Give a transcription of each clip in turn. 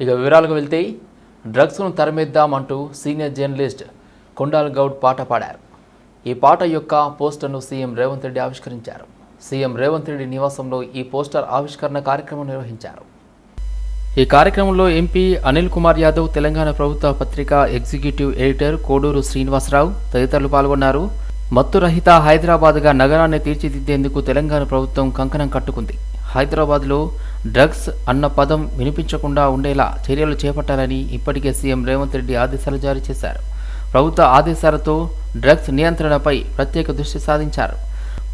ఇక వివరాలకు వెళ్తే డ్రగ్స్ను తరమేద్దామంటూ సీనియర్ జర్నలిస్ట్ కొండాల్ గౌడ్ పాట పాడారు. ఈ పాట యొక్క పోస్టర్ను సీఎం రేవంత్ రెడ్డి ఆవిష్కరించారు. సీఎం రేవంత్ రెడ్డి నివాసంలో ఈ పోస్టర్ ఆవిష్కరణ కార్యక్రమం నిర్వహించారు. ఈ కార్యక్రమంలో ఎంపీ అనిల్ కుమార్ యాదవ్ తెలంగాణ ప్రభుత్వ పత్రిక ఎగ్జిక్యూటివ్ ఎడిటర్ కోడూరు శ్రీనివాసరావు తదితరులు పాల్గొన్నారు. మత్తు రహిత హైదరాబాద్గా నగరాన్ని తీర్చిదిద్దేందుకు తెలంగాణ ప్రభుత్వం కంకణం కట్టుకుంది. హైదరాబాద్లో డ్రగ్స్ అన్న పదం వినిపించకుండా ఉండేలా చర్యలు చేపట్టాలని ఇప్పటికే సీఎం రేవంత్ రెడ్డి ఆదేశాలు జారీ చేశారు. ప్రభుత్వ ఆదేశాలతో డ్రగ్స్ నియంత్రణపై ప్రత్యేక దృష్టి సాధించారు.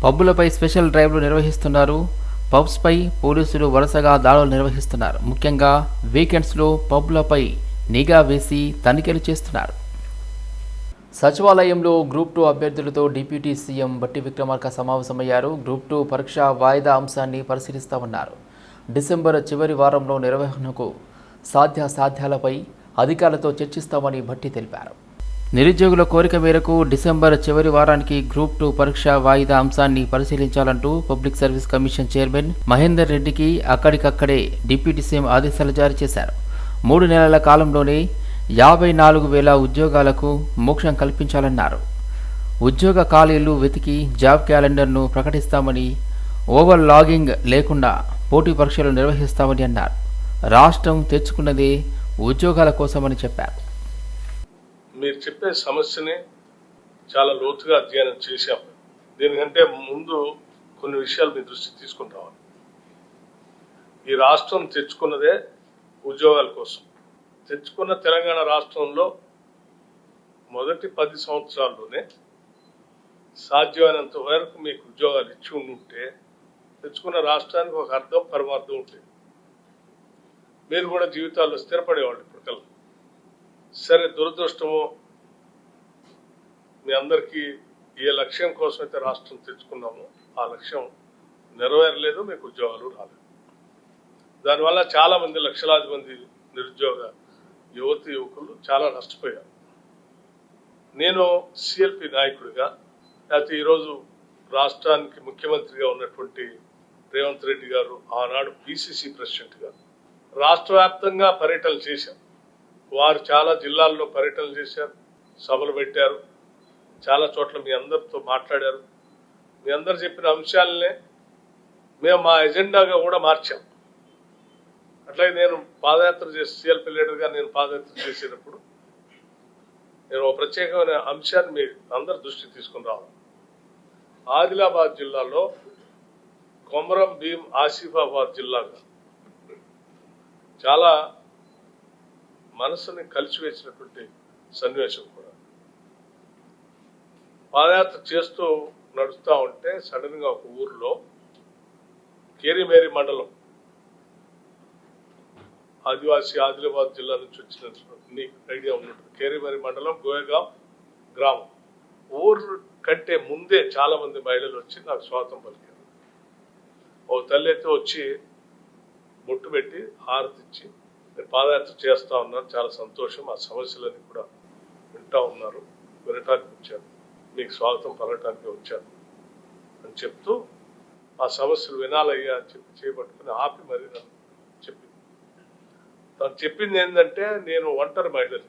పబ్బులపై స్పెషల్ డ్రైవ్లు నిర్వహిస్తున్నారు. పబ్స్పై పోలీసులు వరుసగా దాడులు నిర్వహిస్తున్నారు. ముఖ్యంగా వీకెండ్స్లో పబ్లపై నిఘా వేసి తనిఖీలు చేస్తున్నారు. సచివాలయంలో గ్రూప్ టూ అభ్యర్థులతో డిప్యూటీ సీఎం బట్టి విక్రమార్క సమావేశమయ్యారు. గ్రూప్ టూ పరీక్ష వాయిదా అంశాన్ని పరిశీలిస్తామన్నారు డిసెంబర్ చివరి వారంలో నిర్వహణకు సాధ్యాసాధ్యాలపై అధికారులతో చర్చిస్తామని భట్టి తెలిపారు. నిరుద్యోగుల కోరిక మేరకు డిసెంబర్ చివరి వారానికి గ్రూప్ టూ పరీక్ష వాయిదా అంశాన్ని పరిశీలించాలంటూ public service commission chairman Mahender రెడ్డికి అక్కడికక్కడే డిప్యూటీ సీఎం ఆదేశాలు జారీ చేశారు. మూడు నెలల కాలంలోనే యాభై నాలుగు వేల ఉద్యోగాలకు మోక్షం కల్పించాలన్నారు. ఉద్యోగ ఖాళీలు వెతికి జాబ్ క్యాలెండర్ను ప్రకటిస్తామని ఓవర్ లాగింగ్ లేకుండా పోటీ పరీక్షలు నిర్వహిస్తామని అన్నారు. రాష్ట్రం తెచ్చుకున్నదే ఉద్యోగాల కోసమని చెప్పారు. మీరు చెప్పే సమస్యని చాలా లోతుగా అధ్యయనం చేశాం. దీనికంటే ముందు కొన్ని విషయాలు మీ దృష్టికి తీసుకుని రావాలి ఈ రాష్ట్రం తెచ్చుకున్నదే ఉద్యోగాల కోసం. తెచ్చుకున్న తెలంగాణ రాష్ట్రంలో మొదటి పది సంవత్సరాల్లోనే సాధ్యమైనంత వరకు మీకు ఉద్యోగాలు ఇచ్చి ఉంటే తెచ్చుకున్న రాష్ట్రానికి ఒక అర్థం పరమార్థం ఉంటుంది మీరు కూడా జీవితాల్లో స్థిరపడేవాళ్ళు ఇప్పుడు కల్లా సరే దురదృష్టము మీ అందరికీ ఏ లక్ష్యం కోసం అయితే రాష్ట్రం తెచ్చుకున్నామో ఆ లక్ష్యం నెరవేరలేదు మీకు ఉద్యోగాలు రాలేదు. దానివల్ల చాలా మంది లక్షలాది మంది నిరుద్యోగ యువతి యువకులు చాలా నష్టపోయారు. నేను సిఎల్పి నాయకుడిగా లేకపోతే ఈరోజు రాష్ట్రానికి ముఖ్యమంత్రిగా ఉన్నటువంటి రేవంత్ రెడ్డి గారు ఆనాడు పిసిసి ప్రెసిడెంట్గా రాష్ట్ర వ్యాప్తంగా పర్యటనలు చేశారు. వారు చాలా జిల్లాల్లో పర్యటనలు చేశారు సభలు పెట్టారు చాలా చోట్ల మీ అందరితో మాట్లాడారు. మీ అందరు చెప్పిన అంశాలనే మేము మా ఎజెండాగా కూడా మార్చాం. అట్లాగే నేను పాదయాత్ర చేసి సిఎల్పి లీడర్గా నేను పాదయాత్ర చేసేటప్పుడు నేను ఒక ప్రత్యేకమైన అంశాన్ని మీ అందరి దృష్టికి తీసుకుని రావాలి. ఆదిలాబాద్ జిల్లాలో కొమరం భీం ఆసిఫాబాద్ జిల్లాగా చాలా మనసుని కలిసివేసినటువంటి సన్నివేశం కూడా. పాదయాత్ర చేస్తూ నడుస్తూ ఉంటే సడన్గా ఒక ఊర్లో కేరిమేరి మండలం ఆదివాసీ ఆదిలాబాద్ జిల్లా నుంచి వచ్చిన నీకు ఐడియా ఉన్నట్టు కేరీమరి మండలం గోయగాం గ్రామం. ఊరు కంటే ముందే చాలా మంది మహిళలు వచ్చి నాకు స్వాగతం పలికారు. ఓ తల్లి అయితే వచ్చి బొట్టు పెట్టి హారతిచ్చి నేను పాదయాత్ర చేస్తా ఉన్నారు చాలా సంతోషం ఆ సమస్యలని కూడా వింటా ఉన్నారు వినటానికి వచ్చారు. మీకు స్వాగతం పలకటానికి వచ్చారు అని చెప్తూ ఆ సమస్యలు వినాలయ్యా అని చెప్పి చేపట్టుకుని ఆపి మరీ నన్ను తను చెప్పింది ఏంటంటే నేను ఒంటరి మహిళని.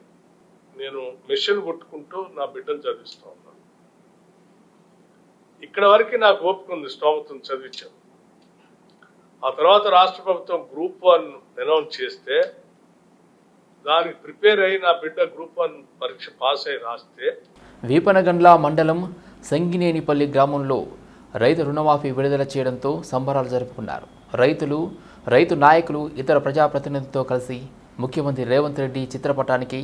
నేను మిషన్ కొట్టుకుంటూ నా బిడ్డను చదివిస్తూ ఉన్నాను ఇక్కడ వరకు నాకు ఓపిక ఉంది స్తోమతను చదివించాను ఆ తర్వాత రాష్ట్ర ప్రభుత్వం గ్రూప్ వన్ అనౌన్స్ చేస్తే దానికి ప్రిపేర్ అయి నా బిడ్డ గ్రూప్ వన్ పరీక్ష పాస్ అయి రాస్తే వీపనగండ్ల మండలం సంగినేనిపల్లి గ్రామంలో రైతు రుణమాఫీ విడుదల చేయడంతో సంబరాలు జరుపుకున్నారు. రైతులు రైతు నాయకులు ఇతర ప్రజాప్రతినిధులతో కలిసి ముఖ్యమంత్రి రేవంత్ రెడ్డి చిత్రపటానికి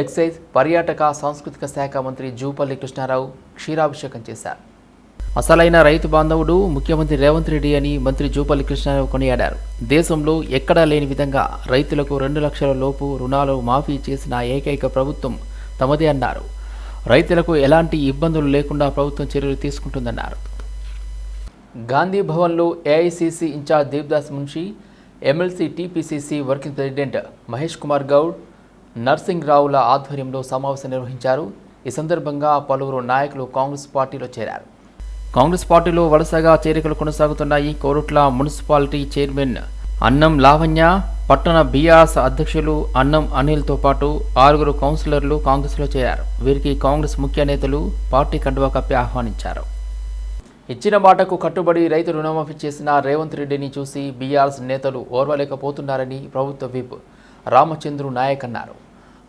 ఎక్సైజ్ పర్యాటక సాంస్కృతిక శాఖ మంత్రి జూపల్లి కృష్ణారావు క్షీరాభిషేకం చేశారు. అసలైన రైతు బాంధవుడు ముఖ్యమంత్రి రేవంత్ రెడ్డి అని మంత్రి జూపల్లి కృష్ణారావు కొనియాడారు. దేశంలో ఎక్కడా లేని విధంగా రైతులకు రెండు లక్షల లోపు రుణాలు మాఫీ చేసిన ఏకైక ప్రభుత్వం తమదే అన్నారు. రైతులకు ఎలాంటి ఇబ్బందులు లేకుండా ప్రభుత్వం చర్యలు తీసుకుంటుందన్నారు. గాంధీ భవన్లో AICC incharge Devdas Munshi MLC TPCC working president Mahesh Kumar Goud Narsing Ravula ఆధ్వర్యంలో సమావేశం నిర్వహించారు. ఈ సందర్భంగా పలువురు నాయకులు కాంగ్రెస్ పార్టీలో చేరారు. కాంగ్రెస్ పార్టీలో వరుసగా చేరికలు కొనసాగుతున్నాయి కోరుట్ల మున్సిపాలిటీ చైర్మన్ అన్నం లావణ్య పట్టణ బీఆర్ఎస్ అధ్యక్షులు అన్నం అనిల్తో పాటు ఆరుగురు కౌన్సిలర్లు కాంగ్రెస్లో చేరారు. వీరికి కాంగ్రెస్ ముఖ్య నేతలు పార్టీ కండువా కప్పి ఆహ్వానించారు. ఇచ్చిన మాటకు కట్టుబడి రైతు రుణమాఫీ చేసిన రేవంత్ రెడ్డిని చూసి బీఆర్ఎస్ నేతలు ఓర్వలేకపోతున్నారని ప్రభుత్వ విప్ రామచంద్రు నాయక్ అన్నారు.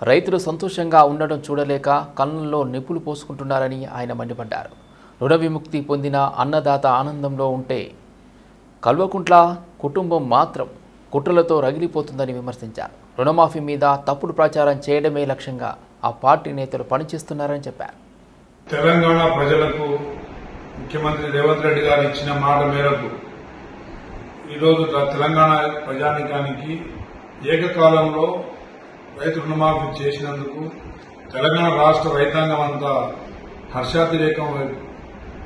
రైతులు సంతోషంగా ఉండడం చూడలేక కళ్ళల్లో నిప్పులు పోసుకుంటున్నారని ఆయన మండిపడ్డారు. రుణ విముక్తి పొందిన అన్నదాత ఆనందంలో ఉంటే కల్వకుంట్ల కుటుంబం మాత్రం కుట్రలతో రగిలిపోతుందని విమర్శించారు. రుణమాఫీ మీద తప్పుడు ప్రచారం చేయడమే లక్ష్యంగా ఆ పార్టీ నేతలు పనిచేస్తున్నారని చెప్పారు. తెలంగాణ ప్రజలకు ముఖ్యమంత్రి రేవంత్ రెడ్డి గారు ఇచ్చిన మాట మేరకు ఈరోజు తెలంగాణ ప్రజానికానికి ఏకకాలంలో రైతు రుణమాఫీ చేసినందుకు తెలంగాణ రాష్ట్ర రైతాంగం అంతా హర్షాతిరేకం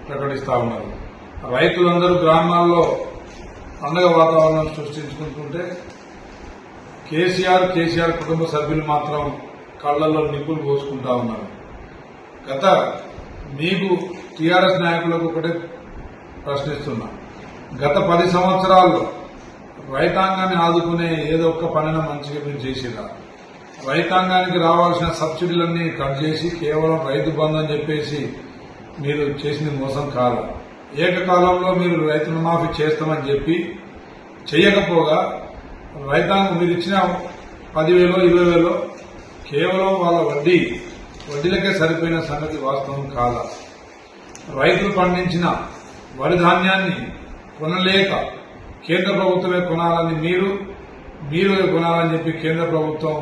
ప్రకటిస్తా ఉన్నారు. రైతులందరూ గ్రామాల్లో పండగ వాతావరణం సృష్టించుకుంటుంటే కేసీఆర్ కేసీఆర్ కుటుంబ సభ్యులు మాత్రం కళ్ళలో నిప్పులు పోసుకుంటా ఉన్నారు. గత మీకు టీఆర్ఎస్ నాయకులకు ఒకటే ప్రశ్నిస్తున్నా. గత పది సంవత్సరాల్లో రైతాంగాన్ని ఆదుకునే ఏదో ఒక్క పనిన మంచిగా మీరు చేసిరా రైతాంగానికి రావాల్సిన సబ్సిడీలన్నీ కట్ చేసి కేవలం రైతు బంధు అని చెప్పేసి మీరు చేసింది మోసం కాదు ఏకకాలంలో మీరు రైతు రుణమాఫీ చేస్తామని చెప్పి చేయకపోగా రైతాంగం మీరు ఇచ్చిన పదివేలో ఇరవై వేలో కేవలం వాళ్ళ వడ్డీ వడ్డీలకే సరిపోయిన సంగతి వాస్తవం కాదా? రైతులు పండించిన వరి ధాన్యాన్ని కొనలేక కేంద్ర ప్రభుత్వమే కొనాలని మీరు మీరు కొనాలని చెప్పి కేంద్ర ప్రభుత్వం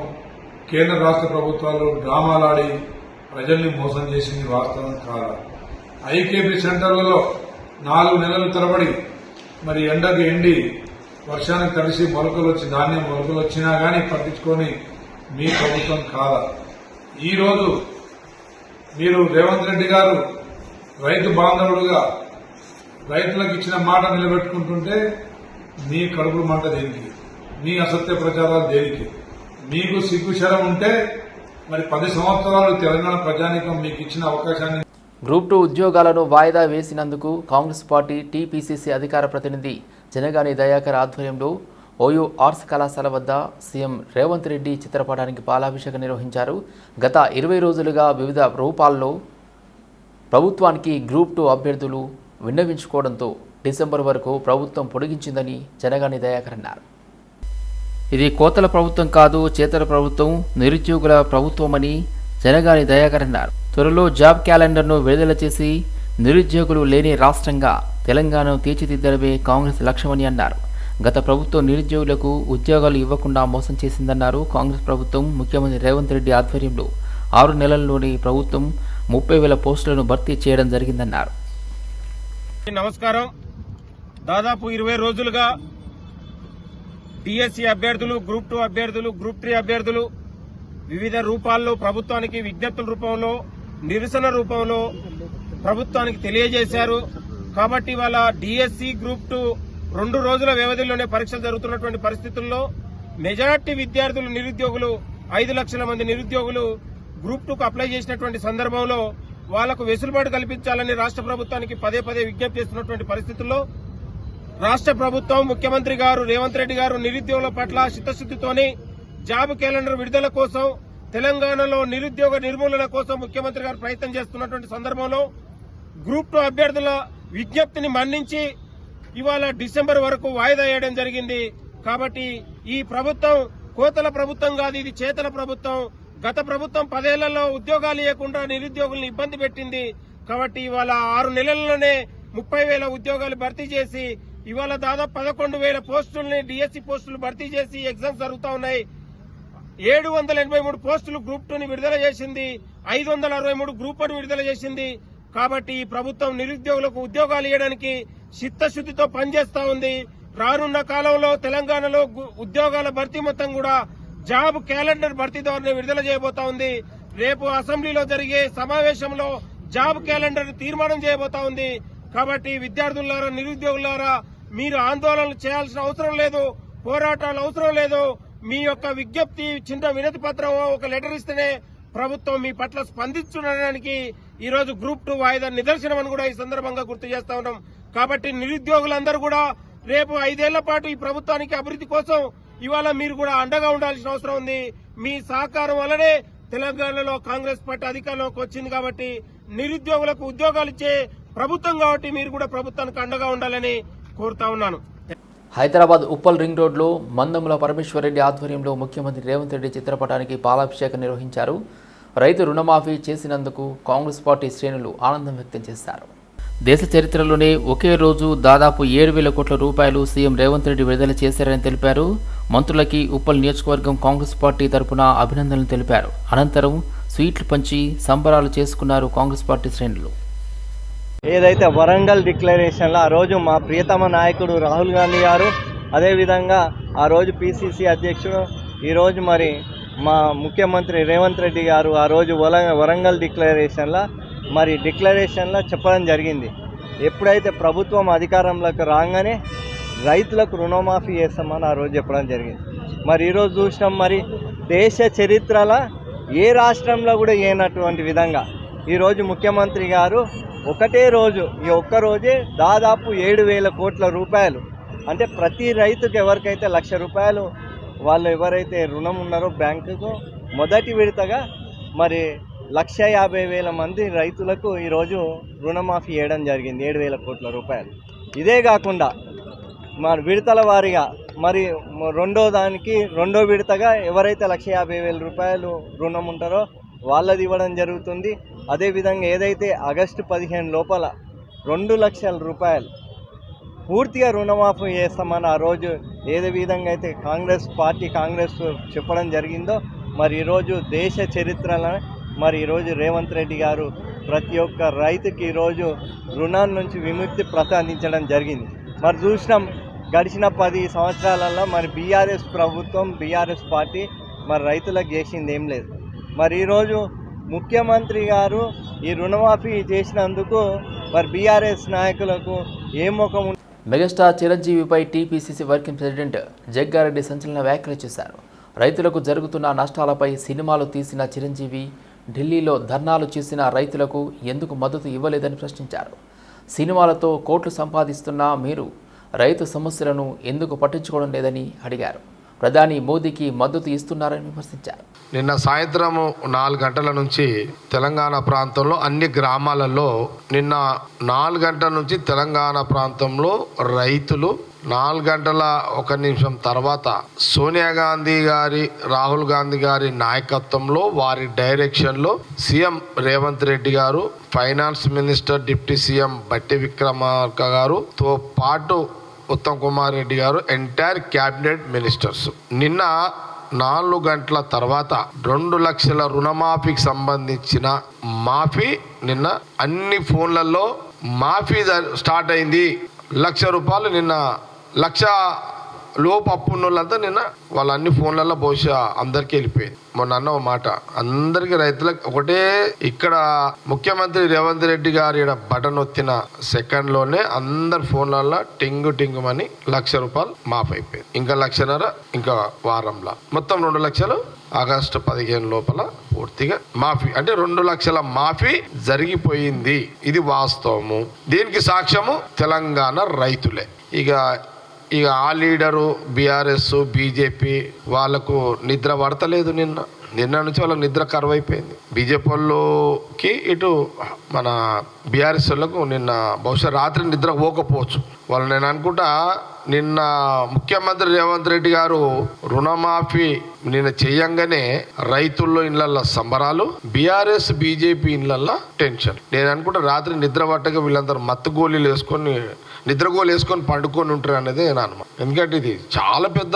కేంద్ర రాష్ట్ర ప్రభుత్వాలు డ్రామాలాడి ప్రజల్ని మోసం చేసింది వాస్తవం కాదా? ఐకేపీ సెంటర్లలో నాలుగు నెలలు తరబడి మరి ఎండకు ఎండి వర్షానికి తడిసి మొలకలు వచ్చి ధాన్యం మొలకలు వచ్చినా కానీ పట్టించుకొని మీ ప్రభుత్వం కాదా? ఈరోజు మీరు రేవంత్ రెడ్డి గారు రైతు బాంధవుడుగా రైతులకు ఇచ్చిన మాట నిలబెట్టుకుంటుంటే నీ కడుపులు మంట దేనికి? నీ అసత్య ప్రచారాలు దేనికి? మీకు సిగ్గుశరం ఉంటే మరి పది సంవత్సరాలు తెలంగాణ ప్రజానికం మీకు ఇచ్చిన అవకాశాన్ని గ్రూప్ టూ ఉద్యోగాలను వాయిదా వేసినందుకు కాంగ్రెస్ పార్టీ టీపీసీసీ అధికార ప్రతినిధి జనగాని దయాకర్ ఆధ్వర్యంలో ఓయూ ఆర్ట్స్ కళాశాల వద్ద సీఎం రేవంత్ రెడ్డి చిత్రపటానికి పాలాభిషేకం నిర్వహించారు. గత ఇరవై రోజులుగా వివిధ రూపాల్లో ప్రభుత్వానికి గ్రూప్ టూ అభ్యర్థులు విన్నవించుకోవడంతో డిసెంబర్ వరకు ప్రభుత్వం పొడిగించిందని జనగాని దయాకర్ అన్నారు. ఇది కోతల ప్రభుత్వం కాదు చేతల ప్రభుత్వం నిరుద్యోగుల ప్రభుత్వమని జనగాని దయాకర్ అన్నారు. త్వరలో జాబ్ క్యాలెండర్ను విడుదల చేసి నిరుద్యోగులు లేని రాష్ట్రంగా తెలంగాణను తీర్చిదిద్దడమే కాంగ్రెస్ లక్ష్యమని అన్నారు. గత ప్రభుత్వం నిరుద్యోగులకు ఉద్యోగాలు ఇవ్వకుండా మోసం చేసిందన్నారు కాంగ్రెస్ ప్రభుత్వం ముఖ్యమంత్రి రేవంత్ రెడ్డి ఆధ్వర్యంలో ఆరు నెలల్లోనే ప్రభుత్వం ముప్పై వేల పోస్టులను భర్తీ చేయడం జరిగిందన్నారు. నమస్కారం. దాదాపు ఇరవై రోజులుగా డిఎస్సి అభ్యర్థులు గ్రూప్ టూ అభ్యర్థులు గ్రూప్ త్రీ అభ్యర్థులు వివిధ రూపాల్లో ప్రభుత్వానికి విజ్ఞప్తుల రూపంలో నిరసన రూపంలో ప్రభుత్వానికి తెలియజేశారు. కాబట్టి వాళ్ళ డిఎస్సి గ్రూప్ టూ రెండు రోజుల వ్యవధిలోనే పరీక్షలు జరుగుతున్నటువంటి పరిస్థితుల్లో మెజార్టీ విద్యార్థులు నిరుద్యోగులు ఐదు లక్షల మంది నిరుద్యోగులు గ్రూప్ టూకు అప్లై చేసినటువంటి సందర్భంలో వాళ్ళకు వెసులుబాటు కల్పించాలని రాష్ట్ర ప్రభుత్వానికి పదే పదే విజ్ఞప్తి చేస్తున్నటువంటి పరిస్థితుల్లో రాష్ట్ర ప్రభుత్వం ముఖ్యమంత్రి గారు రేవంత్ రెడ్డి గారు నిరుద్యోగుల పట్ల చిత్తశుద్దితోని జాబ్ క్యాలెండర్ విడుదల కోసం తెలంగాణలో నిరుద్యోగ నిర్మూలన కోసం ముఖ్యమంత్రి గారు ప్రయత్నం చేస్తున్నటువంటి సందర్భంలో గ్రూప్ టూ అభ్యర్థుల విజ్ఞప్తిని మన్నించి ఇవాళ డిసెంబర్ వరకు వాయిదా వేయడం జరిగింది. కాబట్టి ఈ ప్రభుత్వం కోతల ప్రభుత్వం కాదు ఇది చేతల ప్రభుత్వం. గత ప్రభుత్వం పదేళ్ళలో ఉద్యోగాలు ఇవ్వకుండా నిరుద్యోగుల్ని ఇబ్బంది పెట్టింది. కాబట్టి ఇవాళ ఆరు నెలల్లోనే ముప్పై వేల ఉద్యోగాలు భర్తీ చేసి ఇవాళ దాదాపు పదకొండు వేల పోస్టుల్ని డిఎస్సి పోస్టులు భర్తీ చేసి ఎగ్జామ్స్ జరుగుతా ఉన్నాయి. ఏడు వందల ఎనభై మూడు పోస్టులు గ్రూప్ టూని విడుదల చేసింది. ఐదు వందల అరవై మూడు గ్రూప్ వన్ విడుదల చేసింది. కాబట్టి ఈ ప్రభుత్వం నిరుద్యోగులకు ఉద్యోగాలు ఇవ్వడానికి చిత్తశుద్దితో పనిచేస్తా ఉంది. రానున్న కాలంలో తెలంగాణలో ఉద్యోగాల భర్తీ మొత్తం కూడా జాబ్ క్యాలెండర్ భర్తీ ద్వారా విడుదల చేయబోతా ఉంది. రేపు అసెంబ్లీలో జరిగే సమావేశంలో జాబ్ క్యాలెండర్ తీర్మానం చేయబోతా ఉంది. కాబట్టి విద్యార్థులారా నిరుద్యోగులారా మీరు ఆందోళనలు చేయాల్సిన అవసరం లేదు పోరాటాలు అవసరం లేదు. మీ యొక్క విజ్ఞప్తి చిన్న వినతి పత్రం ఒక లెటర్ ఇస్తేనే ప్రభుత్వం మీ పట్ల స్పందించడానికి ఈరోజు గ్రూప్ టూ వాయిదా నిదర్శనం అని కూడా ఈ సందర్భంగా గుర్తు చేస్తా ఉన్నాం. కాబట్టి నిరుద్యోగులందరూ కూడా రేపు ఐదేళ్ళ పాటు ఈ ప్రభుత్వానికి అభివృద్ధి కోసం ఇవాళ మీరు కూడా అండగా ఉండాల్సిన అవసరం ఉంది. మీ సహకారం వల్లనే తెలంగాణలో కాంగ్రెస్ పార్టీ అధికారంలోకి వచ్చింది కాబట్టి నిరుద్యోగులకు ఉద్యోగాలు ఇచ్చే ప్రభుత్వం కాబట్టి మీరు కూడా ప్రభుత్వానికి అండగా ఉండాలని కోరుతా ఉన్నాను. హైదరాబాద్ ఉప్పల్ రింగ్ రోడ్లో మందముల పరమేశ్వరరెడ్డి ఆధ్వర్యంలో ముఖ్యమంత్రి రేవంత్ రెడ్డి చిత్రపటానికి పాలాభిషేకం నిర్వహించారు. రైతు రుణమాఫీ చేసినందుకు కాంగ్రెస్ పార్టీ శ్రేణులు ఆనందం వ్యక్తం చేశారు. దేశ చరిత్రలోనే ఒకే రోజు దాదాపు ఏడు వేల కోట్ల రూపాయలు సీఎం రేవంత్ రెడ్డి విడుదల చేశారని తెలిపారు. మంత్రులకి ఉప్పల్ నియోజకవర్గం కాంగ్రెస్ పార్టీ తరపున అభినందనలు తెలిపారు. అనంతరం స్వీట్లు పంచి సంబరాలు చేసుకున్నారు కాంగ్రెస్ పార్టీ శ్రేణులు. ఏదైతే వరంగల్ డిక్లరేషన్లో ఆ రోజు మా ప్రియతమ నాయకుడు రాహుల్ గాంధీ గారు అదేవిధంగా ఆ రోజు పిసిసి అధ్యక్షుడు ఈరోజు మరి మా ముఖ్యమంత్రి రేవంత్ రెడ్డి గారు ఆ రోజు వల- వరంగల్ డిక్లరేషన్లో మరి డిక్లరేషన్లో చెప్పడం జరిగింది. ఎప్పుడైతే ప్రభుత్వం అధికారంలోకి రాగానే రైతులకు రుణమాఫీ చేస్తామని ఆ రోజు చెప్పడం జరిగింది. మరి ఈరోజు చూసినాం మరి దేశ చరిత్రలో ఏ రాష్ట్రంలో కూడా ఏనటువంటి విధంగా ఈరోజు ముఖ్యమంత్రి గారు ఒకటే రోజు ఈ ఒక్క రోజే దాదాపు ఏడు వేల కోట్ల రూపాయలు అంటే ప్రతి రైతుకు ఎవరికైతే లక్ష రూపాయలు వాళ్ళు ఎవరైతే రుణం ఉన్నారో బ్యాంకుకు మొదటి విడతగా మరి లక్ష యాభై వేల మంది రైతులకు ఈరోజు రుణమాఫీ చేయడం జరిగింది ఏడు వేల కోట్ల రూపాయలు. ఇదే కాకుండా మరి విడతల వారీగా మరి రెండో దానికి రెండో విడతగా ఎవరైతే లక్ష యాభై వేల రూపాయలు రుణం ఉంటారో వాళ్ళది ఇవ్వడం జరుగుతుంది. అదేవిధంగా ఏదైతే ఆగస్టు పదిహేను లోపల రెండు లక్షల రూపాయలు పూర్తిగా రుణమాఫీ చేస్తామని ఆ రోజు ఏదే విధంగా అయితే కాంగ్రెస్ పార్టీ కాంగ్రెస్ చెప్పడం జరిగిందో మరి ఈరోజు దేశ చరిత్రలో మరి ఈరోజు రేవంత్ రెడ్డి గారు ప్రతి ఒక్క రైతుకి ఈరోజు రుణాల నుంచి విముక్తి ప్రసాదించడం జరిగింది. మరి చూసినాం గడిచిన పది సంవత్సరాలలో మరి బీఆర్ఎస్ ప్రభుత్వం బీఆర్ఎస్ పార్టీ మరి రైతులకు చేసింది ఏం లేదు. మరి ఈరోజు ముఖ్యమంత్రి గారు ఈ రుణమాఫీ చేసినందుకు మరి బీఆర్ఎస్ నాయకులకు ఏ ముఖం మెగాస్టార్ చిరంజీవిపై టీపీసీసీ వర్కింగ్ ప్రెసిడెంట్ జగ్గారెడ్డి సంచలన వ్యాఖ్యలు చేశారు. రైతులకు జరుగుతున్న నష్టాలపై సినిమాలు తీసిన చిరంజీవి ఢిల్లీలో ధర్నాలు చేసిన రైతులకు ఎందుకు మద్దతు ఇవ్వలేదని ప్రశ్నించారు. సినిమాలతో కోట్లు సంపాదిస్తున్న మీరు రైతు సమస్యలను ఎందుకు పట్టించుకోవడం లేదని అడిగారు. ప్రధాని మోదీకి మద్దతు ఇస్తున్నారని విమర్శించారు. నిన్న సాయంత్రం నాలుగు గంటల నుంచి తెలంగాణ ప్రాంతంలో అన్ని గ్రామాలలో నిన్న నాలుగు గంటల నుంచి తెలంగాణ ప్రాంతంలో రైతులు నాలుగు గంటల ఒక నిమిషం తర్వాత సోనియా గాంధీ గారి రాహుల్ గాంధీ గారి నాయకత్వంలో వారి డైరెక్షన్లో సీఎం రేవంత్ రెడ్డి గారు finance minister deputy CM Bhatti Vikramarka గారుతో పాటు ఉత్తమ్ కుమార్ రెడ్డి గారు ఎంటైర్ క్యాబినెట్ మినిస్టర్స్. నిన్న నాలుగు గంటల తర్వాత రెండు లక్షల రుణమాఫీకి సంబంధించిన మాఫీ నిన్న అన్ని ఫోన్లలో మాఫీ స్టార్ట్ అయింది. లక్ష రూపాయలు నిన్న లక్ష లోపు అప్పు ఉన్న వాళ్ళంతా నిన్న వాళ్ళ అన్ని ఫోన్లలో బహుశా అందరికీ వెళ్ళిపోయింది. మొన్న అన్న మాట అందరికి రైతులకు ఒకటే ఇక్కడ ముఖ్యమంత్రి రేవంత్ రెడ్డి గారి ఈడ బటన్ ఒత్తిన సెకండ్లోనే అందరి ఫోన్లలో టింగు టింగు అని లక్ష రూపాయలు మాఫ్ అయిపోయింది ఇంకా లక్షన్నర ఇంకా వారంలో. మొత్తం రెండు లక్షలు ఆగస్టు పదిహేను లోపల పూర్తిగా మాఫీ అంటే రెండు లక్షల మాఫీ జరిగిపోయింది. ఇది వాస్తవము. దీనికి సాక్ష్యము తెలంగాణ రైతులే. ఇక ఇక ఆ లీడరు బీఆర్ఎస్ బీజేపీ వాళ్ళకు నిద్ర పడతలేదు నిన్న. నిన్న నుంచి వాళ్ళకి నిద్ర కరువైపోయింది. బీజేపీ వాళ్ళకి ఇటు మన బీఆర్ఎస్ వాళ్ళకు నిన్న బహుశా రాత్రి నిద్ర పోకపోవచ్చు. వాళ్ళు నేను అనుకుంటా నిన్న ముఖ్యమంత్రి రేవంత్ రెడ్డి గారు రుణమాఫీ నిన్న చేయంగానే రైతుల్లో ఇళ్ళల్లో సంబరాలు బీఆర్ఎస్ బీజేపీ ఇళ్ళల్లో టెన్షన్. నేను అనుకుంటా రాత్రి నిద్ర పట్టక వీళ్ళందరూ మత్తు గోళీలు వేసుకొని నిద్రగోలు వేసుకొని పండుకొని ఉంటారు అనేది నా అనుమానం. ఎందుకంటే ఇది చాలా పెద్ద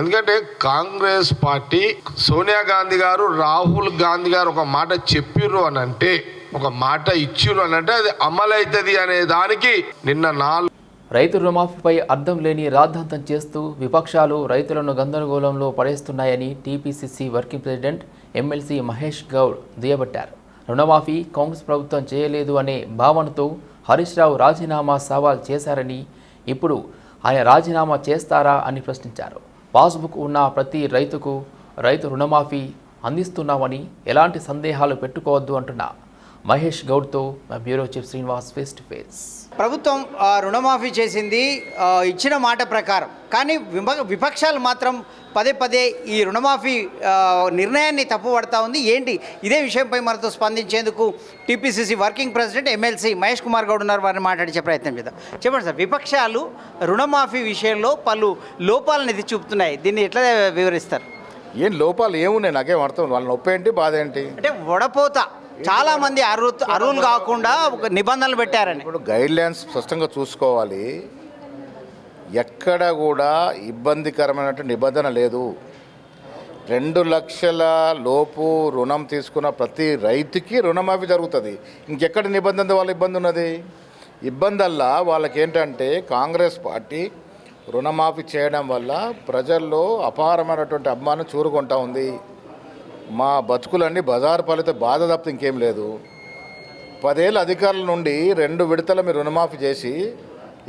ఎందుకంటే కాంగ్రెస్ పార్టీ సోనియా గాంధీ గారు రాహుల్ గాంధీ గారు ఒక మాట చెప్పిర్రు అని అంటే ఒక మాట ఇచ్చిర్రు అని అంటే అది అమలైతుంది అనే దానికి నిన్న నాలుగు రైతు రుణమాఫీపై అర్థం లేని రాద్ధాంతం చేస్తూ విపక్షాలు రైతులను గందరగోళంలో పడేస్తున్నాయని TPCC working president MLC Mahesh Goud దుయ్యబట్టారు. రుణమాఫీ కాంగ్రెస్ ప్రభుత్వం చేయలేదు అనే భావనతో హరీష్ రావు రాజీనామా సవాల్ చేశారని ఇప్పుడు ఆయన రాజీనామా చేస్తారా అని ప్రశ్నించారు. పాస్బుక్ ఉన్న ప్రతి రైతుకు రైతు రుణమాఫీ అందిస్తున్నామని ఎలాంటి సందేహాలు పెట్టుకోవద్దు అంటున్న. మహేష్ గౌడ్తో మా bureau chief Srinivas face to face. ప్రభుత్వం రుణమాఫీ చేసింది ఇచ్చిన మాట ప్రకారం. కానీ విమ- విపక్షాలు మాత్రం పదే పదే ఈ రుణమాఫీ నిర్ణయాన్ని తప్పుపడతా ఉంది. ఏంటి? ఇదే విషయంపై మనతో స్పందించేందుకు TPCC working president MLC Mahesh Kumar Goud ఉన్నారు. వారిని మాట్లాడించే ప్రయత్నం చేద్దాం. చెప్పండి సార్ విపక్షాలు రుణమాఫీ విషయంలో పలు లోపాలను ఎత్తి చూపుతున్నాయి. దీన్ని ఎట్లా వివరిస్తారు? ఏం లోపాలు ఏమున్నాయి? నాకేం అర్థం వాళ్ళ నొప్పి ఏంటి బాధ ఏంటి అంటే వడపోత. చాలా మంది అర్హు అర్హులు కాకుండా ఒక నిబంధనలు పెట్టారని. ఇప్పుడు గైడ్ లైన్స్ స్పష్టంగా చూసుకోవాలి. ఎక్కడ కూడా ఇబ్బందికరమైనటువంటి నిబంధన లేదు. రెండు లక్షల లోపు రుణం తీసుకున్న ప్రతి రైతుకి రుణమాఫీ జరుగుతుంది. ఇంకెక్కడ నిబంధన వాళ్ళ ఇబ్బంది ఉన్నది? ఇబ్బందల్లా వాళ్ళకి ఏంటంటే కాంగ్రెస్ పార్టీ రుణమాఫీ చేయడం వల్ల ప్రజల్లో అపారమైనటువంటి అభిమానం చూరుకుంటా ఉంది. మా బతుకులన్నీ బజారు పాలితే బాధ తప్పితే ఇంకేం లేదు. పదేళ్ళ అధికారుల నుండి రెండు విడతల మీరు రుణమాఫీ చేసి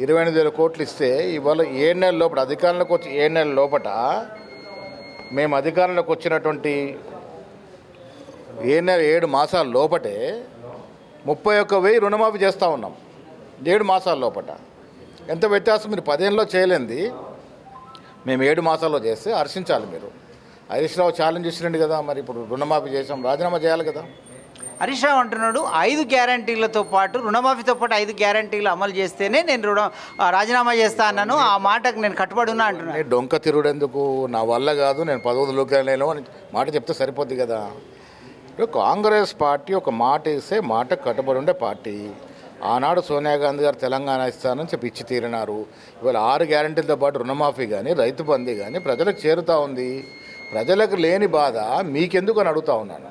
ఇరవై ఎనిమిది వేల కోట్లు ఇస్తే ఇవాళ ఏడు నెలల లోపల అధికారంలోకి వచ్చి ఏడు నెలల లోపట మేము అధికారంలోకి వచ్చినటువంటి ఏడు నెల ఏడు మాసాల లోపటే ముప్పై ఒక్క వెయ్యి రుణమాఫీ చేస్తూ ఉన్నాం. ఏడు మాసాల లోపట ఎంత వ్యత్యాసం మీరు పదేళ్ళలో చేయలేంది. మేము ఏడు మాసాల్లో చేస్తే హర్షించాలి మీరు. హరీష్ రావు ఛాలెంజ్ చేసిరండి కదా మరి ఇప్పుడు రుణమాఫీ చేసాం రాజీనామా చేయాలి కదా. హరీష్ రావు అంటున్నాడు ఐదు గ్యారంటీలతో పాటు రుణమాఫీతో పాటు ఐదు గ్యారంటీలు అమలు చేస్తేనే నేను రుణం రాజీనామా చేస్తా అన్నాను ఆ మాటకు నేను కట్టుబడి ఉన్నా అంటున్నాను నేను డొంక తిరుగుడెందుకు? నా వల్ల కాదు నేను పదవులోకి లేను అని మాట చెప్తే సరిపోద్ది కదా. ఇప్పుడు కాంగ్రెస్ పార్టీ ఒక మాట ఇస్తే మాట కట్టుబడి ఉండే పార్టీ. ఆనాడు సోనియా గాంధీ గారు తెలంగాణ ఇస్తానని చెప్పి ఇచ్చి తీరినారు. ఇవాళ ఆరు గ్యారంటీలతో పాటు రుణమాఫీ కానీ రైతు బందీ కానీ ప్రజలకు చేరుతూ ఉంది. ప్రజలకు లేని బాధ మీకెందుకు అని అడుగుతా ఉన్నాను.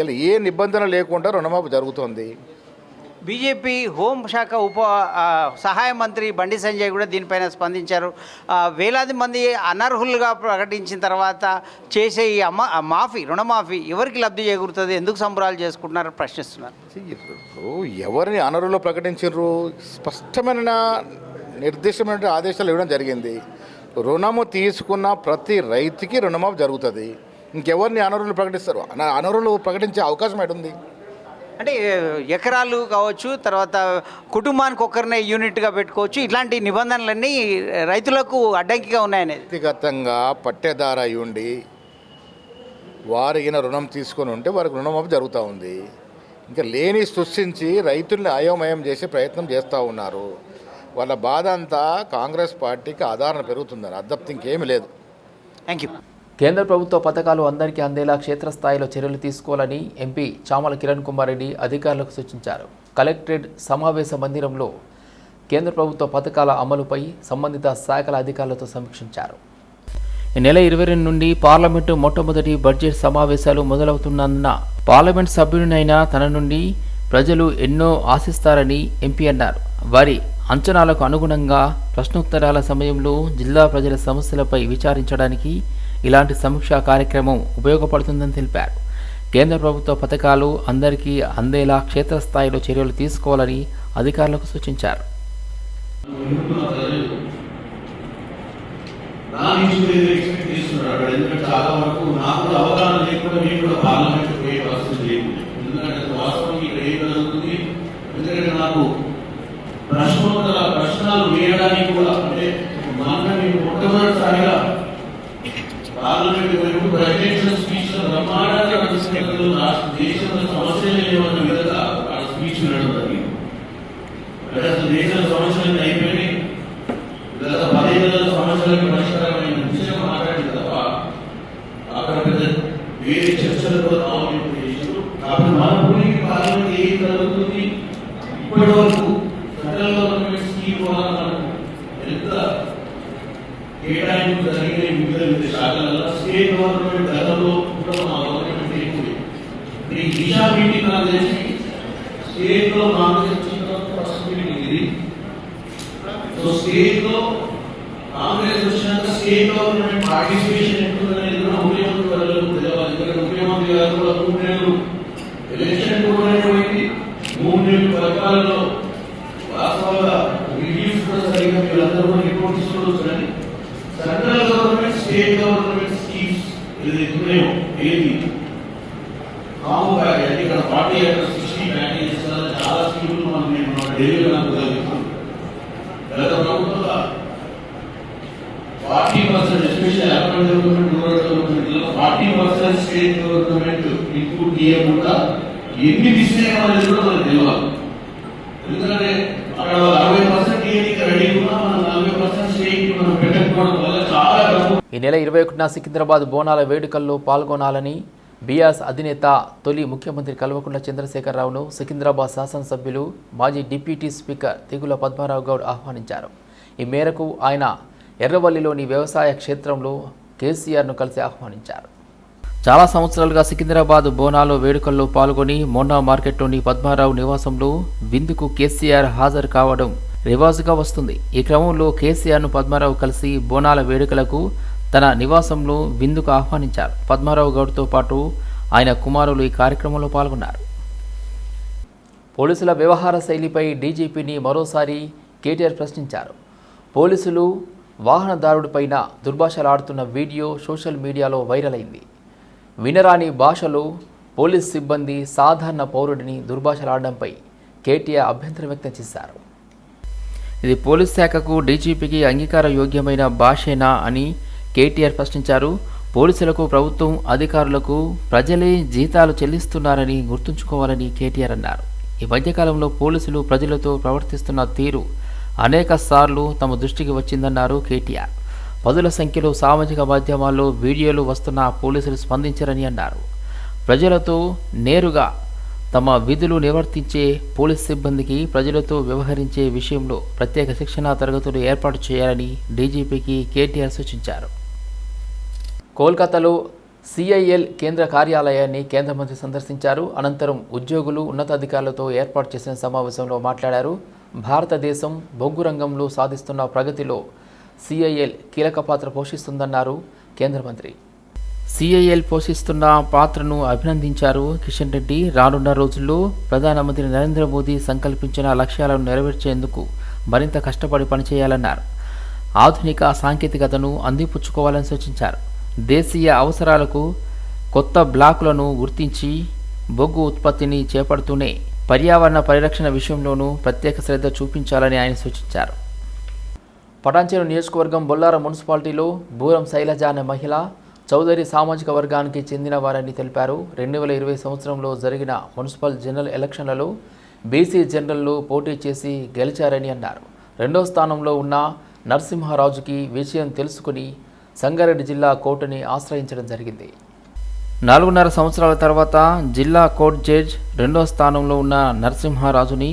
ఇలా ఏ నిబంధన లేకుండా రుణమాఫీ జరుగుతోంది? బీజేపీ హోంశాఖ ఉప సహాయ మంత్రి బండి సంజయ్ కూడా దీనిపైన స్పందించారు. వేలాది మంది అనర్హులుగా ప్రకటించిన తర్వాత చేసే ఈ అమ్మ మాఫీ రుణమాఫీ ఎవరికి లబ్ధి చేకూరుతుంది? ఎందుకు సంబరాలు చేసుకుంటున్నారు? ప్రశ్నిస్తున్నారు. ఎవరిని అనరులో ప్రకటించారు స్పష్టమైన నిర్దిష్టమైన ఆదేశాలు ఇవ్వడం జరిగింది. రుణము తీసుకున్న ప్రతి రైతుకి రుణమాఫీ జరుగుతుంది. ఇంకెవరిని అనరులు ప్రకటిస్తారు? అన- అనరులు ప్రకటించే అవకాశం ఎటుంది? అంటే ఎకరాలు కావచ్చు తర్వాత కుటుంబానికి ఒక్కరినే యూనిట్గా పెట్టుకోవచ్చు ఇట్లాంటి నిబంధనలన్నీ రైతులకు అడ్డంకిగా ఉన్నాయనేది. వ్యక్తిగతంగా పట్టేదార ఉండి వారిగిన రుణం తీసుకొని ఉంటే వారికి రుణమాఫీ జరుగుతూ ఉంది. ఇంకా లేని సృష్టించి రైతుల్ని అయోమయం చేసే ప్రయత్నం చేస్తూ ఉన్నారు. వాళ్ళ బాధ అంతా కాంగ్రెస్ పార్టీకి ఆదరణ పెరుగుతుందని. అర్థం ఇంకేమీ లేదు. Thank you. కేంద్ర ప్రభుత్వ పథకాలు అందరికీ అందేలా క్షేత్రస్థాయిలో చర్యలు తీసుకోవాలని ఎంపీ చామల కిరణ్ కుమార్ రెడ్డి అధికారులకు సూచించారు. కలెక్టరేట్ సమావేశ మందిరంలో కేంద్ర ప్రభుత్వ పథకాల అమలుపై సంబంధిత శాఖల అధికారులతో సమీక్షించారు. ఈ నెల ఇరవై రెండు నుండి పార్లమెంటు మొట్టమొదటి బడ్జెట్ సమావేశాలు మొదలవుతున్నందున పార్లమెంట్ సభ్యుడినైనా తన నుండి ప్రజలు ఎన్నో ఆశిస్తారని ఎంపీ అన్నారు. వారి అంచనాలకు అనుగుణంగా ప్రశ్నోత్తరాల సమయంలో జిల్లా ప్రజల సమస్యలపై విచారించడానికి ఇలాంటి సమీక్షా కార్యక్రమం ఉపయోగపడుతుందని తెలిపారు. కేంద్ర ప్రభుత్వ పథకాలు అందరికీ అందేలా క్షేత్రస్థాయిలో చర్యలు తీసుకోవాలని అధికారులకు సూచించారు. నాకు కూడా ప్రశ్నలు వేయడానికి కూడా అంటే మన నేను మొట్టమొదటిసారిగా పార్లమెంట్ వైపు ప్రెసిడెన్షియల్ స్పీచ్లో బ్రహ్మాండంగా ప్రశ్నలు రాష్ట్ర దేశంలో సమస్యలు లేవన్న విధంగా ఆ స్పీచ్ వినడం జరిగింది అంటే అసలు దేశంలో సమస్యలు అయిపోయినాయి గత పదిహేను సంవత్సరాలకి పరిష్కారమైన విషయం మాట్లాడింది తప్ప అక్కడ పెద్ద వేరే చర్చలతో నామినేట్ చేశారు కాబట్టి మన భూమికి పార్లమెంట్ ఏం జరుగుతుంది ఇప్పటి వరకు సెంట్రల్ గవర్నమెంట్ స్కీమ్ వల్ల మనకు ఎంత కేటాయింపు జరిగిన వివిధ వివిధ శాఖలలో స్టేట్ గవర్నమెంట్ గతంలో కూడా మా గవర్నమెంట్ ఎక్కువ ఈ నాకు తెలిసి స్టేట్ కాంగ్రెస్ ఫస్ట్ మీటింగ్ ఇది. సో స్టేట్ కాంగ్రెస్ వచ్చినాక స్టేట్ గవర్నమెంట్ పార్టిసిపేషన్ ఎట్లుందనేది కూడా ముఖ్యమంత్రి తెలియాలి. ఎందుకంటే ముఖ్యమంత్రి గారు కూడా మూడు నెలలు ఎలక్షన్ కూడా పోయింది మూడు నెలలు ఎన్ని మిస్ అయ్యామనేది కూడా మనకు తెలియాలి ఎందుకంటే అక్కడ అరవై పర్సెంట్ ఏదైతే రెడీ ఉన్నా మనం నలభై పర్సెంట్ స్టేట్ మనం పెట్టకపోవడం వల్ల చాలా డబ్బు. ఈ నెల ఇరవై ఒకటిన సికింద్రాబాద్ బోనాల వేడుకల్లో పాల్గొనాలని బీఆర్ఎస్ అధినేత తొలి ముఖ్యమంత్రి కల్వకుంట్ల చంద్రశేఖరరావును సికింద్రాబాద్ శాసనసభ్యులు మాజీ డిప్యూటీ స్పీకర్ తిగుల పద్మారావు గౌడ్ ఆహ్వానించారు. ఈ మేరకు ఆయన ఎర్రవల్లిలోని వ్యవసాయ క్షేత్రంలో కేసీఆర్ను కలిసి ఆహ్వానించారు. చాలా సంవత్సరాలుగా సికింద్రాబాద్ బోనాలో వేడుకల్లో పాల్గొని మొన్నా మార్కెట్లోని పద్మారావు నివాసంలో విందుకు కేసీఆర్ హాజరు కావడం రివాజుగా వస్తుంది. ఈ క్రమంలో కేసీఆర్ను పద్మారావు కలిసి బోనాల వేడుకలకు తన నివాసంలో విందుకు ఆహ్వానించారు. పద్మారావు గౌడ్తో పాటు ఆయన కుమారులు ఈ కార్యక్రమంలో పాల్గొన్నారు. పోలీసుల వ్యవహార శైలిపై డీజీపీని మరోసారి కేటీఆర్ ప్రశ్నించారు. పోలీసులు వాహనదారుడిపైన దుర్భాషలాడుతున్న వీడియో సోషల్ మీడియాలో వైరల్ అయింది. వినరాని భాషలో పోలీస్ సిబ్బంది సాధారణ పౌరుడిని దుర్భాషలాడడంపై కేటీఆర్ అభ్యంతరం వ్యక్తం చేశారు. ఇది పోలీస్ శాఖకు డీజీపీకి అంగీకార యోగ్యమైన భాషేనా అని కేటీఆర్ ప్రశ్నించారు. పోలీసులకు ప్రభుత్వం అధికారులకు ప్రజలే జీతాలు చెల్లిస్తున్నారని గుర్తుంచుకోవాలని కేటీఆర్ అన్నారు. ఈ మధ్యకాలంలో పోలీసులు ప్రజలతో ప్రవర్తిస్తున్న తీరు అనేక సార్లు తమ దృష్టికి వచ్చిందన్నారు కేటీఆర్. పదుల సంఖ్యలో సామాజిక మాధ్యమాల్లో వీడియోలు వస్తున్న పోలీసులు స్పందించరని అన్నారు. ప్రజలతో నేరుగా తమ విధులు నిర్వర్తించే పోలీస్ సిబ్బందికి ప్రజలతో వ్యవహరించే విషయంలో ప్రత్యేక శిక్షణా తరగతులు ఏర్పాటు చేయాలని డీజీపీకి కేటీఆర్ సూచించారు. కోల్కతాలో సిఐఎల్ కేంద్ర కార్యాలయాన్ని కేంద్ర మంత్రి సందర్శించారు. అనంతరం ఉద్యోగులు ఉన్నతాధికారులతో ఏర్పాటు చేసిన సమావేశంలో మాట్లాడారు. భారతదేశం బొగ్గు రంగంలో సాధిస్తున్న ప్రగతిలో సిఐఎల్ కీలక పాత్ర పోషిస్తుందన్నారు కేంద్ర మంత్రి. సిఐఎల్ పోషిస్తున్న పాత్రను అభినందించారు కిషన్ రెడ్డి. రానున్న రోజుల్లో ప్రధానమంత్రి నరేంద్ర మోదీ సంకల్పించిన లక్ష్యాలను నెరవేర్చేందుకు మరింత కష్టపడి పనిచేయాలన్నారు. ఆధునిక సాంకేతికతను అందిపుచ్చుకోవాలని సూచించారు. దేశీయ అవసరాలకు కొత్త బ్లాకులను గుర్తించి బొగ్గు ఉత్పత్తిని చేపడుతూనే పర్యావరణ పరిరక్షణ విషయంలోనూ ప్రత్యేక శ్రద్ధ చూపించాలని ఆయన సూచించారు. పటాంచేరు నియోజకవర్గం బొల్లారం మున్సిపాలిటీలో బూరం శైలజ అనే మహిళ చౌదరి సామాజిక వర్గానికి చెందిన వారని తెలిపారు. రెండు వేల ఇరవై సంవత్సరంలో జరిగిన మున్సిపల్ జనరల్ ఎలక్షన్లలో బీసీ జనరల్లో పోటీ చేసి గెలిచారని అన్నారు. రెండో స్థానంలో ఉన్న నరసింహరాజుకి విషయం తెలుసుకుని సంగారెడ్డి జిల్లా కోర్టుని ఆశ్రయించడం జరిగింది. నాలుగున్నర సంవత్సరాల తర్వాత జిల్లా కోర్ట్ జడ్జ్ రెండో స్థానంలో ఉన్న నరసింహారాజుని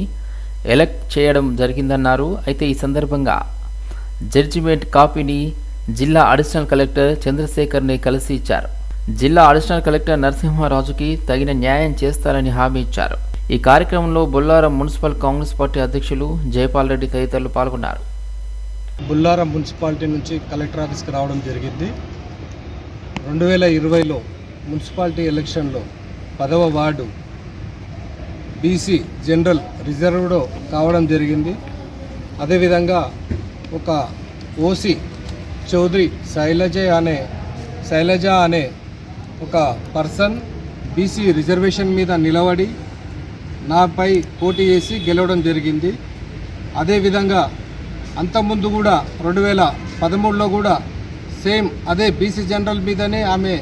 ఎలక్ట్ చేయడం జరిగిందన్నారు. అయితే ఈ సందర్భంగా జడ్జిమెంట్ కాపీని జిల్లా అడిషనల్ కలెక్టర్ చంద్రశేఖర్ని కలిసి ఇచ్చారు. జిల్లా అడిషనల్ కలెక్టర్ నరసింహారాజుకి తగిన న్యాయం చేస్తారని హామీ ఇచ్చారు. ఈ కార్యక్రమంలో బొల్లారం మున్సిపల్ కాంగ్రెస్ పార్టీ అధ్యక్షులు జయపాల్ రెడ్డి తదితరులు పాల్గొన్నారు. బుల్లారం మున్సిపాలిటీ నుంచి కలెక్టర్ ఆఫీస్కి రావడం జరిగింది. రెండు వేల ఇరవైలో మున్సిపాలిటీ ఎలక్షన్లో పదవ వార్డు బీసీ జనరల్ రిజర్వ్డ్ కావడం జరిగింది. అదేవిధంగా ఒక ఓసీ చౌదరి శైలజ అనే శైలజ అనే ఒక పర్సన్ బీసీ రిజర్వేషన్ మీద నిలబడి నాపై పోటీ చేసి గెలవడం జరిగింది. అదేవిధంగా అంతకుముందు కూడా రెండు వేల పదమూడులో కూడా సేమ్ అదే బీసీ జనరల్ మీదనే ఆమె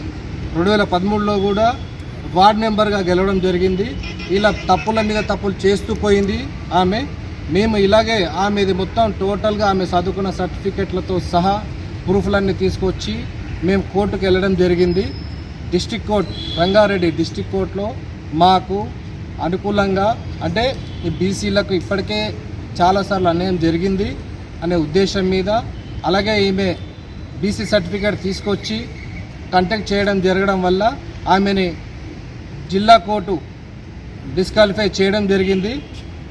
రెండు వేల పదమూడులో కూడా వార్డ్ మెంబర్గా గెలవడం జరిగింది. ఇలా తప్పుల మీద తప్పులు చేస్తూ పోయింది ఆమె. మేము ఇలాగే ఆమెది మొత్తం టోటల్గా ఆమె చదువుకున్న సర్టిఫికెట్లతో సహా ప్రూఫ్లన్నీ తీసుకొచ్చి మేము కోర్టుకు వెళ్ళడం జరిగింది. డిస్టిక్ కోర్ట్ రంగారెడ్డి డిస్టిక్ కోర్టులో మాకు అనుకూలంగా అంటే ఈ బీసీలకు ఇప్పటికే చాలాసార్లు అన్యాయం జరిగింది అనే ఉద్దేశం మీద అలాగే ఈమె బీసీ సర్టిఫికేట్ తీసుకొచ్చి కంటెక్ట్ చేయడం జరగడం వల్ల ఆమెని జిల్లా కోర్టు డిస్క్వాలిఫై చేయడం జరిగింది.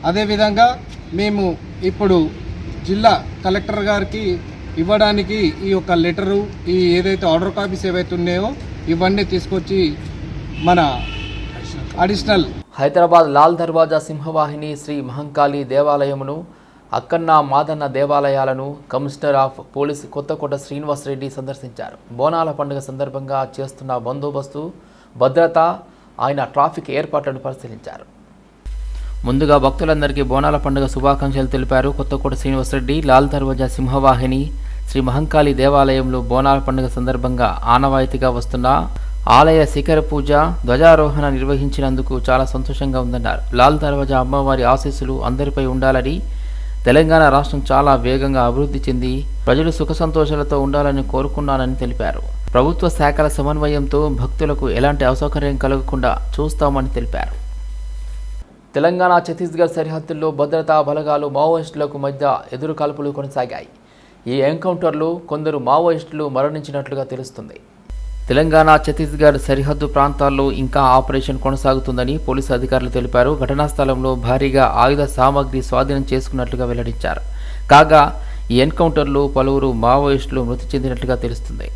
అదేవిధంగా మేము ఇప్పుడు జిల్లా కలెక్టర్ గారికి ఇవ్వడానికి ఈ యొక్క లెటరు ఈ ఏదైతే ఆర్డర్ కాపీస్ ఏవైతే ఉన్నాయో ఇవన్నీ తీసుకొచ్చి మన అడిషనల్ హైదరాబాద్ లాల్ దర్వాజా సింహవాహిని శ్రీ మహంకాళి దేవాలయమును అక్కన్న మాదన్న దేవాలయాలను commissioner of police Kothakota Srinivasareddy సందర్శించారు. బోనాల పండుగ సందర్భంగా చేస్తున్న బందోబస్తు భద్రత ఆయన ట్రాఫిక్ ఏర్పాట్లను పరిశీలించారు. ముందుగా భక్తులందరికీ బోనాల పండుగ శుభాకాంక్షలు తెలిపారు. కొత్తకోట శ్రీనివాసరెడ్డి లాల్ దర్వాజా సింహవాహిని శ్రీ మహంకాళి దేవాలయంలో బోనాల పండుగ సందర్భంగా ఆనవాయితీగా వస్తున్న ఆలయ శిఖర పూజ ధ్వజారోహణ నిర్వహించినందుకు చాలా సంతోషంగా ఉందన్నారు. లాల్ దర్వాజా అమ్మవారి ఆశీస్సులు అందరిపై ఉండాలని తెలంగాణ రాష్ట్రం చాలా వేగంగా అభివృద్ధి చెంది ప్రజలు సుఖ సంతోషాలతో ఉండాలని కోరుకున్నానని తెలిపారు. ప్రభుత్వ శాఖల సమన్వయంతో భక్తులకు ఎలాంటి అసౌకర్యం కలగకుండా చూస్తామని తెలిపారు. తెలంగాణ ఛత్తీస్గఢ్ సరిహద్దుల్లో భద్రతా బలగాలు మావోయిస్టులకు మధ్య ఎదురుకాల్పులు కొనసాగాయి. ఈ ఎన్కౌంటర్లో కొందరు మావోయిస్టులు మరణించినట్లుగా తెలుస్తుంది. తెలంగాణ ఛత్తీస్గఢ్ సరిహద్దు ప్రాంతాల్లో ఇంకా ఆపరేషన్ కొనసాగుతుందని పోలీసు అధికారులు తెలిపారు. ఘటనా స్థలంలో భారీగా ఆయుధ సామాగ్రి స్వాధీనం చేసుకున్నట్లుగా వెల్లడించారు. కాగా ఈ ఎన్కౌంటర్లో పలువురు మావోయిస్టులు మృతి చెందినట్లుగా తెలుస్తుంది.